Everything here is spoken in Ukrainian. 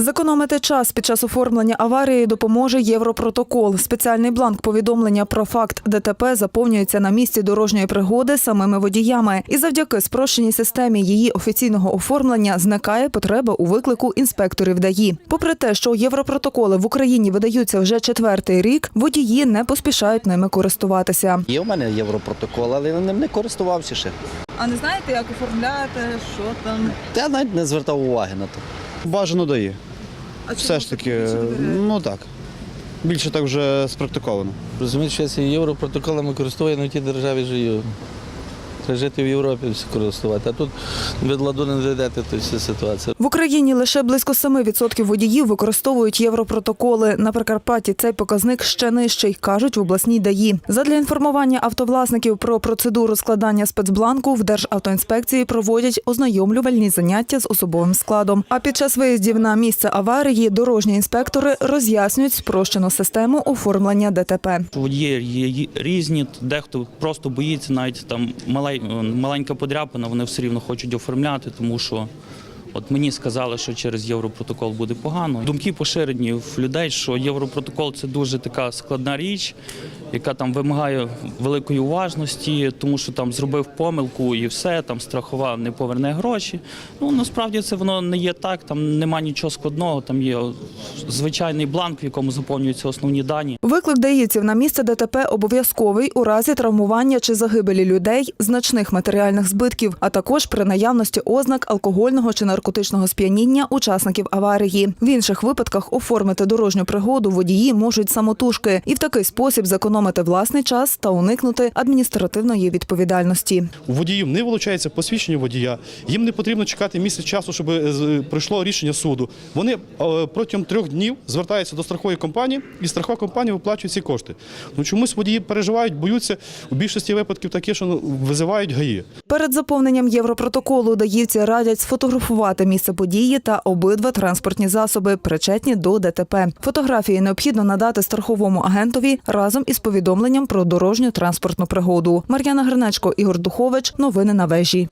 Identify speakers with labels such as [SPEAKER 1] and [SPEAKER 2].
[SPEAKER 1] Зекономити час під час оформлення аварії допоможе Європротокол. Спеціальний бланк повідомлення про факт ДТП заповнюється на місці дорожньої пригоди самими водіями. І завдяки спрощеній системі її офіційного оформлення зникає потреба у виклику інспекторів ДАІ. Попри те, що європротоколи в Україні видаються вже четвертий рік, водії не поспішають ними користуватися.
[SPEAKER 2] Є у мене європротокол, але я ним не користувався ще.
[SPEAKER 1] А не знаєте, як оформляти, що там?
[SPEAKER 2] Та я навіть не звертав уваги на то.
[SPEAKER 3] Бажано дає.
[SPEAKER 1] А
[SPEAKER 3] Все ж таки, ну так. Більше так вже спрактиковано.
[SPEAKER 4] Розумієте, що я європротоколами користую, на тій державі живу. Треба жити в Європі всі користувати. А тут від ладу не дійдете, то вся ситуація.
[SPEAKER 1] В Україні лише близько 7% водіїв використовують європротоколи. На Прикарпатті цей показник ще нижчий, кажуть в обласній ДАІ. Задля інформування автовласників про процедуру складання спецбланку в Державтоінспекції проводять ознайомлювальні заняття з особовим складом. А під час виїздів на місце аварії дорожні інспектори роз'яснюють спрощену систему оформлення ДТП.
[SPEAKER 5] Водії є різні, дехто просто боїться, навіть там малай- маленька подряпина, вони все рівно хочуть оформляти, тому що от мені сказали, що через європротокол буде погано. Думки поширені в людей, що європротокол це дуже така складна річ, яка там вимагає великої уважності, тому що там зробив помилку і все, там страхова не поверне гроші. Ну насправді це воно не є так, там нема нічого складного, там є звичайний бланк, в якому заповнюються основні дані.
[SPEAKER 1] Виклик даївців на місце ДТП обов'язковий у разі травмування чи загибелі людей, значних матеріальних збитків, а також при наявності ознак алкогольного чи наркотичного сп'яніння учасників аварії. В інших випадках оформити дорожню пригоду водії можуть самотужки і в такий спосіб зекономити власний час та уникнути адміністративної відповідальності.
[SPEAKER 3] У водіїв не вилучається посвідчення водія. Їм не потрібно чекати місяць часу, щоб е, з- пройшло рішення суду. Вони е, протягом трьох днів звертаються до страхової компанії, і страхова компанія виплачує ці кошти. Ну чомусь водії переживають, боються. У більшості випадків таке, що ну, визивають ГАІ.
[SPEAKER 1] Перед заповненням європротоколу даївці радять сфотографувати місце події та обидва транспортні засоби, причетні до ДТП. Фотографії необхідно надати страховому агентові разом із повідомленням про дорожню транспортну пригоду. Мар'яна Гринечко, Ігор Духович. Новини на вежі.